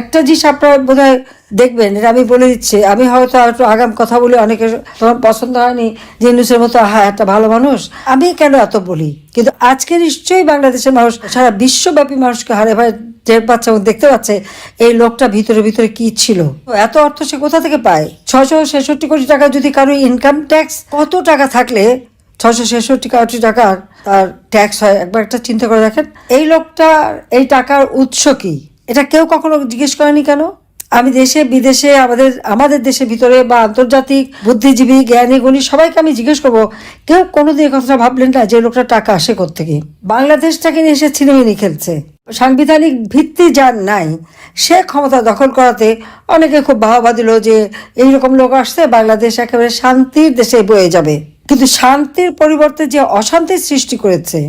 একটা জিনিস আপনারা বোধ দেখবেন এটা আমি বলে দিচ্ছি। আমি হয়তো একটু আগাম কথা বলে অনেকের তোমার পছন্দ হয়নি যে ইউনুসের মতো হ্যাঁ একটা ভালো মানুষ। আমি কেন এত বলি? কিন্তু আজকে নিশ্চয়ই বাংলাদেশের মানুষ, সারা বিশ্বব্যাপী মানুষকে হারে ভাই, টের পাচ্ছে এবং দেখতে পাচ্ছে এই লোকটা ভিতরে ভিতরে কি ছিল? এত অর্থ সে কোথা থেকে পায়? ছশো ছেষট্টি কোটি টাকা যদি কারও ইনকাম ট্যাক্স কত টাকা থাকলে ছশো ছেষট্টি কোটি টাকার তার ট্যাক্স হয়? একবার একটা চিন্তা করে দেখেন। এই লোকটার, এই টাকার উৎস কি? এটা কেউ কখনো জিজ্ঞেস করেনি কেন? আমি দেশে, বিদেশে, আমাদের আমাদের দেশের ভিতরে বা আন্তর্জাতিক বুদ্ধিজীবী, জ্ঞানী, গুণী সবাইকে আমি জিজ্ঞেস করব, কেউ কোনোদিন এই কথাটা ভাবলেন না যে লোকটা টাকা আসে থেকে বাংলাদেশটাকে নিয়ে এসে ছিনেমিনি খেলছে। সাংবিধানিক ভিত্তি যার নাই, সে ক্ষমতা দখল করাতে অনেকে খুব বাহবা দিল যে এইরকম লোক আসছে, বাংলাদেশ একেবারে শান্তির দেশে বয়ে যাবে। কিন্তু শান্তির পরিবর্তে যে অশান্তির সৃষ্টি করেছে,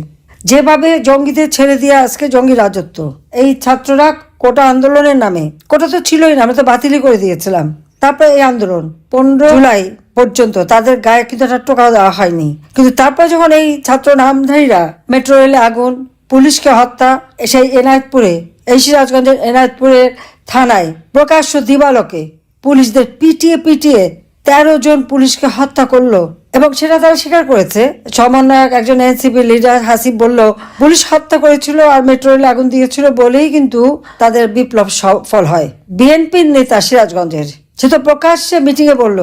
যেভাবে জঙ্গিদের ছেড়ে দিয়ে আজকে জঙ্গি রাজত্ব, এই ছাত্ররা কোটা আন্দোলনের নামে। কোটা তো ছিলই না আমরা তো বাতিলই করে দিয়েছিলাম। তারপরে এই আন্দোলন, পনেরো জুলাই পর্যন্ত তাদের গায়ে কিন্তু একটা টোকা দেওয়া হয়নি। কিন্তু তারপরে যখন এই ছাত্র নামধারীরা মেট্রো রেলে আগুন, পুলিশকে হত্যা, সেই এনায়তপুরে এই সিরাজগঞ্জের এনায়তপুরের থানায় প্রকাশ্য দিবালকে পুলিশদের পিটিয়ে পিটিয়ে তেরো জন পুলিশকে হত্যা করল এবং সেটা তারা স্বীকার করেছে। সমন্বয়ক একজন এনসিপি লিডার হাসিব বলল, পুলিশ হত্যা করেছিল আর মেট্রো রেলে আগুন দিয়েছিল বলেই কিন্তু তাদের বিপ্লব সফল হয়। বিএনপির নেতা সিরাজগঞ্জের সে তো প্রকাশ্যে মিটিংয়ে বলল,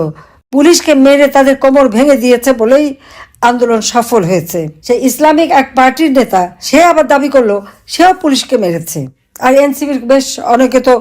পুলিশকে মেরে তাদের কোমর ভেঙে দিয়েছে বলেই আন্দোলন সফল হয়েছে। সে ইসলামিক এক পার্টির নেতা, সে আবার দাবি করল, সেও পুলিশকে মেরেছে। আর এনসিপির বেশ অনেকে তো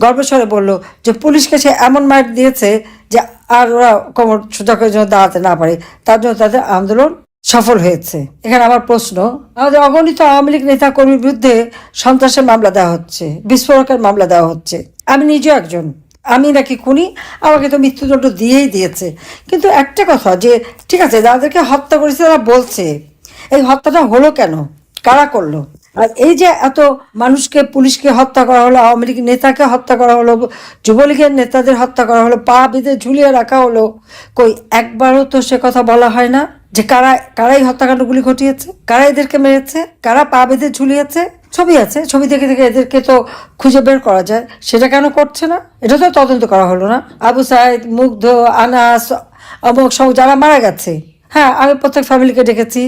গর্বস্বরে বলল যে পুলিশকে সে এমন মার দিয়েছে যে আর ওরা কোমর সোজা করে যেন দাঁড়াতে না পারে। তার জন্য তাদের আন্দোলন সফল হয়েছে। এখানে আমার প্রশ্ন, আমাদের অগণিত আওয়ামী লীগ নেতা কর্মীর বিরুদ্ধে সন্ত্রাসের মামলা দেওয়া হচ্ছে, বিস্ফোরকের মামলা দেওয়া হচ্ছে। আমি নিজেও একজন, আমি নাকি খুনি, আমাকে তো মৃত্যুদণ্ড দিয়েই দিয়েছে। কিন্তু একটা কথা যে, ঠিক আছে, যাদেরকে হত্যা করেছে তারা বলছে, এই হত্যাটা হলো কেন? কারা করল? আর এই যে এত মানুষকে, পুলিশকে হত্যা করা হলো, আওয়ামী লীগ নেতাকে হত্যা করা হলো, যুবলীগের নেতাদের হত্যা করা হলো, পা বেঁধে ঝুলিয়ে রাখা হলো, কই একবারও তো সে কথা বলা হয় না যে কারা, কারাই হত্যাকাণ্ডগুলি ঘটিয়েছে? কারা এদেরকে মেরেছে? কারা পা বেঁধে ঝুলিয়েছে? ছবি আছে, ছবি দেখে দেখে এদেরকে তো খুঁজে বের করা যায়। সেটা কেন করছে না? এটা তো তদন্ত করা হলো না। আবু সাইদ, মুগ্ধ, আনাস অমুক সব যারা মারা গেছে। হ্যাঁ আমি প্রত্যেক ফ্যামিলিকে ডেকেছি,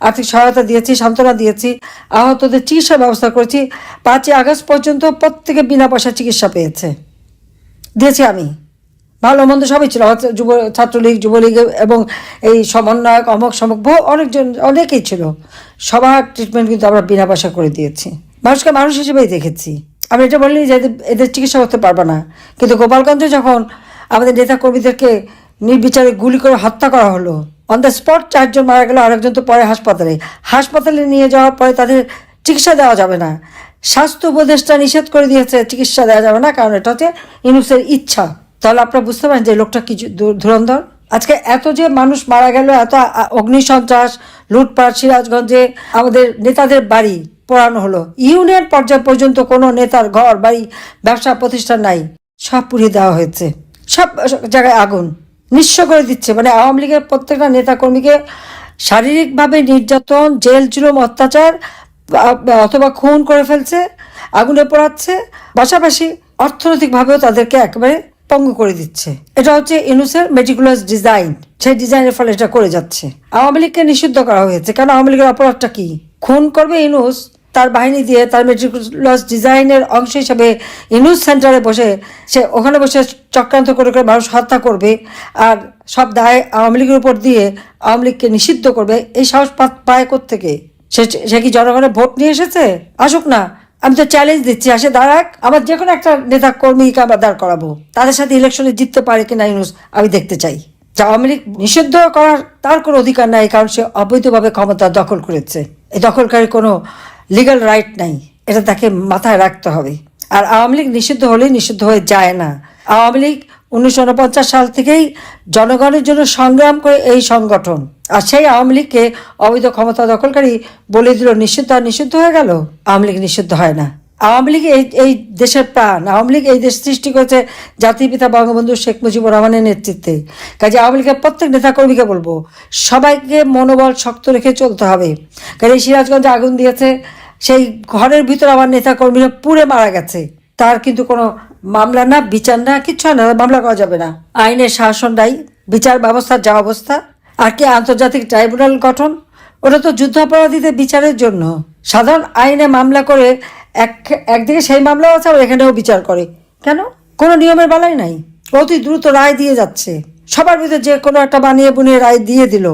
আর্থিক সহায়তা দিয়েছি, সান্ত্বনা দিয়েছি, আহতদের চিকিৎসার ব্যবস্থা করেছি। পাঁচই আগস্ট পর্যন্ত প্রত্যেকে বিনা পয়সা চিকিৎসা পেয়েছে। দিয়েছি আমি। ভালো মন্দ সবই ছিল। যুব, ছাত্রলীগ, যুবলীগ এবং এই সমন্বয়ক, অমক, সমক, বহু অনেকজন, অনেকেই ছিল। সবার ট্রিটমেন্ট কিন্তু আমরা বিনা পয়সা করে দিয়েছি। মানুষকে মানুষ হিসেবেই দেখেছি। আমি এটা বলিনি যে এদের চিকিৎসা করতে পারব না। কিন্তু গোপালগঞ্জে যখন আমাদের নেতা কর্মীদেরকে নির্বিচারে গুলি করে হত্যা করা হলো। অন দ্য স্পট চারজন মারা গেল, আরেকজন তো পরে হাসপাতালে। হাসপাতালে নিয়ে যাওয়ার পরে তাদের চিকিৎসা দেওয়া যাবে না। স্বাস্থ্য উপদেষ্টা নিষেধ করে দিয়েছে, চিকিৎসা দেওয়া যাবে না, কারণ এটা হচ্ছে ইনুসের ইচ্ছা। তাহলে আপনারা বুঝতে পারেন যে লোকটা কি ধুরন্ধর? আজকে এত যে মানুষ মারা গেল, এত অগ্নিসন্ত্রাস, লুটপাট, সিরাজগঞ্জে আমাদের নেতাদের বাড়ি পোড়ানো হলো। ইউনিয়ন পর্যায় পর্যন্ত কোনো নেতার ঘর, বাড়ি, ব্যবসা, প্রতিষ্ঠান নাই। সব পুড়িয়ে দেওয়া হয়েছে। সব জায়গায় আগুন। নিঃস্ব করে দিচ্ছে। মানে আওয়ামী লীগের প্রত্যেকটা নেতাকর্মীকে শারীরিকভাবে নির্যাতন, জেল, জুলুম, অত্যাচার অথবা খুন করে ফেলছে, আগুনে পোড়াচ্ছে, পাশাপাশি অর্থনৈতিকভাবেও তাদেরকে একেবারে পঙ্গু করে দিচ্ছে। এটা হচ্ছে ইনুসের মেটিকুলাস ডিজাইন সেই ডিজাইনের ফলে এটা করে যাচ্ছে। আওয়ামী লীগকে নিষিদ্ধ করা হয়েছে। কারণ আওয়ামী লীগের অপরাধটা কি? খুন করবে ইনুস তার বাহিনী দিয়ে তার মেট্রিকুলাস ডিজাইনের অংশ হিসাবে ইনুস সেন্টারে বসে সে ওখানে বসে চক্রান্ত করে করে মানুষ হত্যা করবে আর সব দায় আওয়ামী লীগের উপর দিয়ে আওয়ামী লীগকে নিষিদ্ধ করবে। এই সাহস পায় থেকে সে সে কি জনগণের ভোট নিয়ে এসেছে? আসুক না। আমি তো চ্যালেঞ্জ দিচ্ছি। আসে দাঁড়াক। আমার যে কোনো একটা নেতা কর্মীকে আমরা দাঁড় করাবো। তাদের সাথে ইলেকশনে জিততে পারে কিনা ইউনুস আমি দেখতে চাই। যে আওয়ামী লীগ নিষিদ্ধ করার তার কোনো অধিকার নাই, কারণ সে অবৈধভাবে ক্ষমতা দখল করেছে। এই দখলকারী কোনো লিগ্যাল রাইট নাই, এটা তাকে মাথায় রাখতে হবে। আর আওয়ামী লীগ নিষিদ্ধ হলেই নিষিদ্ধ হয়ে যায় না। আওয়ামী লীগ উনিশশো উনপঞ্চাশ সাল থেকেই জনগণের জন্য সংগ্রাম করে এই সংগঠন। আর সেই আওয়ামী লীগকে অবৈধ ক্ষমতা দখলকারী বলে দিল, নিষিদ্ধ আর নিষিদ্ধ হয়ে গেল, আওয়ামী লীগ নিষিদ্ধ হয় না। আওয়ামী লীগ এই এই দেশের প্রাণ, আওয়ামী লীগ এই দেশ সৃষ্টি করেছে জাতির পিতা বঙ্গবন্ধু শেখ মুজিবুর রহমানের নেতৃত্বে। কাজে আওয়ামী লীগের প্রত্যেক নেতা নেতাকর্মীকে বলব, সবাইকে মনোবল শক্ত রেখে চলতে হবে। কাজে সিরাজগঞ্জে আগুন দিয়েছে সেই ঘরের ভিতর আমার নেতাকর্মীরা পুড়ে মারা গেছে। তার কিন্তু কোনো মামলা না, বিচার না, কিচ্ছু না, মামলা করা যাবে না। আইনের শাসন নাই, বিচার ব্যবস্থার যা অবস্থা। আর কি আন্তর্জাতিক ট্রাইব্যুনাল গঠন? ওটা তো যুদ্ধাপরাধীদের বিচারের জন্য। সাধারণ আইনে মামলা করে এক, একদিকে সেই মামলাও আছে আবার এখানেও বিচার করে। কেন? কোনো নিয়মের বেলায় নাই। অতি দ্রুত রায় দিয়ে যাচ্ছে। সবার ভিতরে যে কোনো একটা বানিয়ে বুনিয়ে রায় দিয়ে দিল।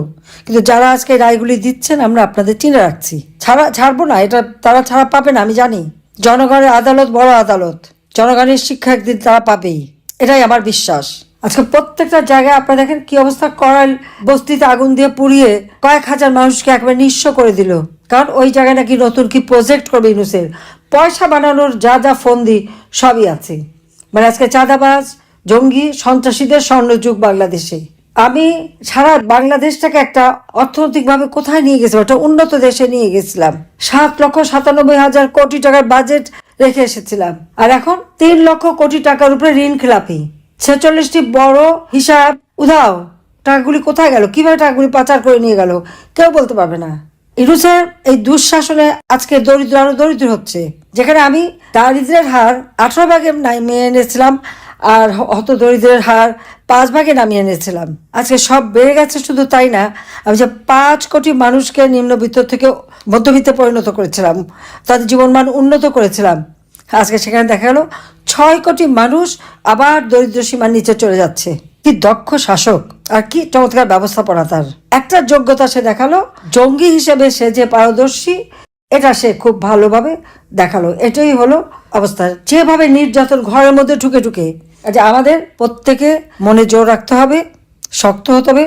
কিন্তু যারা আজকে রায়গুলি দিচ্ছেন, আমরা আপনাদের চিনে রাখছি। ছাড়া ছাড়বো না, এটা তারা ছাড়া পাবে না, আমি জানি। জনগণের আদালত বড় আদালত। জনগণের শিক্ষা একদিন তারা পাবেই। এটাই আমার বিশ্বাস। আজকে প্রত্যেকটা জায়গায় আপনারা দেখেন কি অবস্থা, করাল বস্তিতে আগুন দিয়ে পুড়িয়ে কয়েক হাজার মানুষকে একেবারে নিঃস্ব করে দিল। কারণ ওই জায়গায় নাকি নতুন কি প্রজেক্ট করবে ইউনুসের। পয়সা বানানোর যা যা ফন্দি সবই আছে। মানে আজকে চাঁদাবাজ, জঙ্গি, সন্ত্রাসীদের স্বর্ণযুগ বাংলাদেশে। আমি সারা বাংলাদেশটাকে একটা অর্থনৈতিকভাবে কোথায় নিয়ে গেছিলাম? একটা উন্নত দেশে নিয়ে গেছিলাম। সাত লক্ষ সাতানব্বই হাজার কোটি টাকার বাজেট রেখে এসেছিলাম। আর এখন তিন লক্ষ কোটি টাকার উপরে ঋণ খেলাপি। ছেচল্লিশটি বড় হিসাব। উধাও, টাকাগুলি কোথায় গেল? কীভাবে টাকাগুলি পাচার করে নিয়ে গেল? কেউ বলতে পারবে না। ইরুসের এই দুঃশাসনে আজকে দরিদ্র আরও দরিদ্র হচ্ছে। যেখানে আমি দারিদ্রের হার আঠারো ভাগে নামিয়ে এনেছিলাম। আর হত দরিদ্রের হার পাঁচ ভাগে নামিয়ে এনেছিলাম। আজকে সব বেড়ে গেছে শুধু তাই না, আমি যে পাঁচ কোটি মানুষকে নিম্নবিত্ত থেকে মধ্যবিত্তে পরিণত করেছিলাম, তাদের জীবনমান উন্নত করেছিলাম। আজকে সেখানে দেখা গেল ছয় কোটি মানুষ আবার দরিদ্র সীমার নিচে চলে যাচ্ছে। কি দক্ষ শাসক আর কি চমৎকার ব্যবস্থাপনা তার। একটা যোগ্যতা সে দেখাল, জঙ্গি হিসেবে সে যে পারদর্শী, এটা সে খুব ভালোভাবে দেখাল। এটাই হলো অবস্থা। যেভাবে নির্যাতন ঘরের মধ্যে ঢুকে ঢুকে যে আমাদের প্রত্যেকে মনে জোর রাখতে হবে, শক্ত হতে হবে।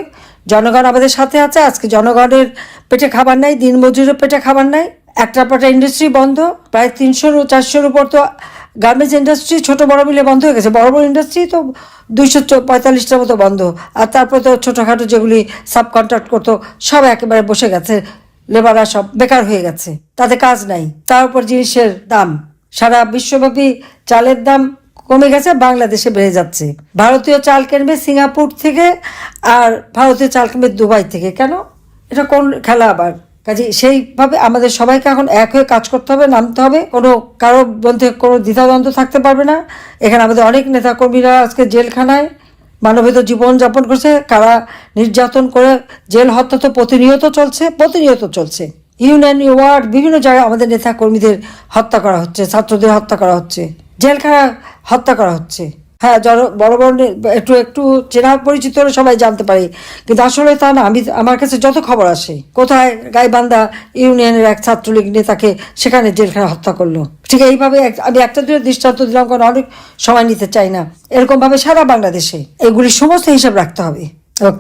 জনগণ আমাদের সাথে আছে, আজকে জনগণের পেটে খাবার নাই দিনমজুরের পেটে খাবার নাই। একটা পাটা ইন্ডাস্ট্রি বন্ধ, প্রায় তিনশোর চারশোর উপর তো গার্মেন্টস ইন্ডাস্ট্রি ছোট বড় মিলে বন্ধ হয়ে গেছে। বড় বড় ইন্ডাস্ট্রি তো দুইশো পঁয়তাল্লিশটার মতো বন্ধ। আর তারপর তো ছোটোখাটো যেগুলি সাব কন্ট্রাক্ট করতো, সব একেবারে বসে গেছে। লেবাররা সব বেকার হয়ে গেছে। তাতে কাজ নাই। তার উপর জিনিসের দাম, সারা বিশ্বব্যাপী চালের দাম কমে গেছে, বাংলাদেশে বেড়ে যাচ্ছে। ভারতীয় চাল কিনবে সিঙ্গাপুর থেকে আর ভারতীয় চাল কিনবে দুবাই থেকে। কেন? এটা কোন খেলা আবার? কাজে সেইভাবে আমাদের সবাইকে এখন এক হয়ে কাজ করতে হবে, নামতে হবে। কোনো কারও মধ্যে কোনো দ্বিধাদ্বন্দ্ব থাকতে পারবে না। এখানে আমাদের অনেক নেতাকর্মীরা আজকে জেলখানায় মানবিত জীবনযাপন করছে। কারা নির্যাতন করে জেল হত্যা তো প্রতিনিয়ত চলছে প্রতিনিয়ত চলছে। ইউনিয়ন, ওয়ার্ড, বিভিন্ন জায়গায় আমাদের নেতা কর্মীদের হত্যা করা হচ্ছে, ছাত্রদের হত্যা করা হচ্ছে। জেলখানা হত্যা করা হচ্ছে। হ্যাঁ বড় বড় একটু একটু চেনা পরিচিত সবাই জানতে পারে। কিন্তু আসলে তা না, আমি, আমার কাছে যত খবর আসে, কোথায় গাইবান্ধা ইউনিয়নের এক ছাত্রলীগ নেতাকে সেখানে জেলখানা হত্যা করল। ঠিক এইভাবে আমি একটা দুটো দৃষ্টান্ত দিলাম, কারণ অনেক সময় নিতে চাই না। এরকমভাবে সারা বাংলাদেশে এগুলি সমস্ত হিসাব রাখতে হবে।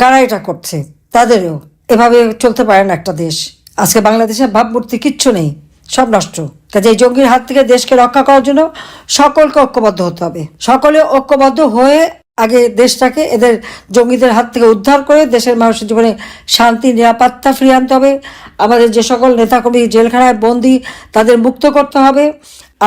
কারা এটা করছে, তাদেরও এভাবে চলতে পারে না একটা দেশ। আজকে বাংলাদেশের ভাবমূর্তি কিচ্ছু নেই, সব নষ্ট। কাজে এই জঙ্গির হাত থেকে দেশকে রক্ষা করার জন্য সকলকে ঐক্যবদ্ধ হতে হবে। সকলে ঐক্যবদ্ধ হয়ে আগে দেশটাকে এদের জঙ্গিদের হাত থেকে উদ্ধার করে দেশের মানুষের জীবনে শান্তি, নিরাপত্তা ফিরিয়ে আনতে হবে। আমাদের যে সকল নেতাকর্মী জেলখানায় বন্দি, তাদের মুক্ত করতে হবে।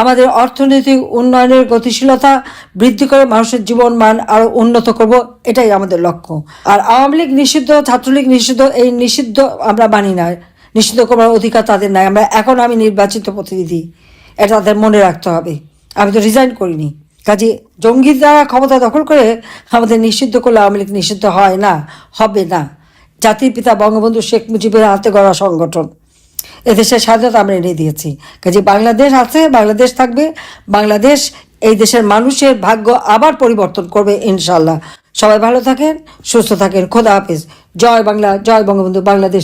আমাদের অর্থনৈতিক উন্নয়নের গতিশীলতা বৃদ্ধি করে মানুষের জীবন মান আরও উন্নত করব, এটাই আমাদের লক্ষ্য। আর আওয়ামী লীগ নিষিদ্ধ, ছাত্রলীগ নিষিদ্ধ, এই নিষিদ্ধ আমরা মানি না। নিষিদ্ধ করার অধিকার তাদের নাই। আমরা এখন আমি নির্বাচিত প্রতিনিধি। এটা তাদের মনে রাখতে হবে। আমি তো রিজাইন করিনি। কাজে জঙ্গি দ্বারা ক্ষমতা দখল করে আমাদের নিষিদ্ধ করলে আওয়ামী লীগ নিষিদ্ধ হয় না, হবে না। জাতির পিতা বঙ্গবন্ধু শেখ মুজিবের হাতে গড়া সংগঠন। এদেশের স্বাধীনতা আমরা এনে দিয়েছি। কাজে বাংলাদেশ আছে, বাংলাদেশ থাকবে। বাংলাদেশ এই দেশের মানুষের ভাগ্য আবার পরিবর্তন করবে ইনশাল্লাহ সবাই ভালো থাকেন, সুস্থ থাকেন। খোদা হাফেজ। জয় বাংলা, জয় বঙ্গবন্ধু, বাংলাদেশ।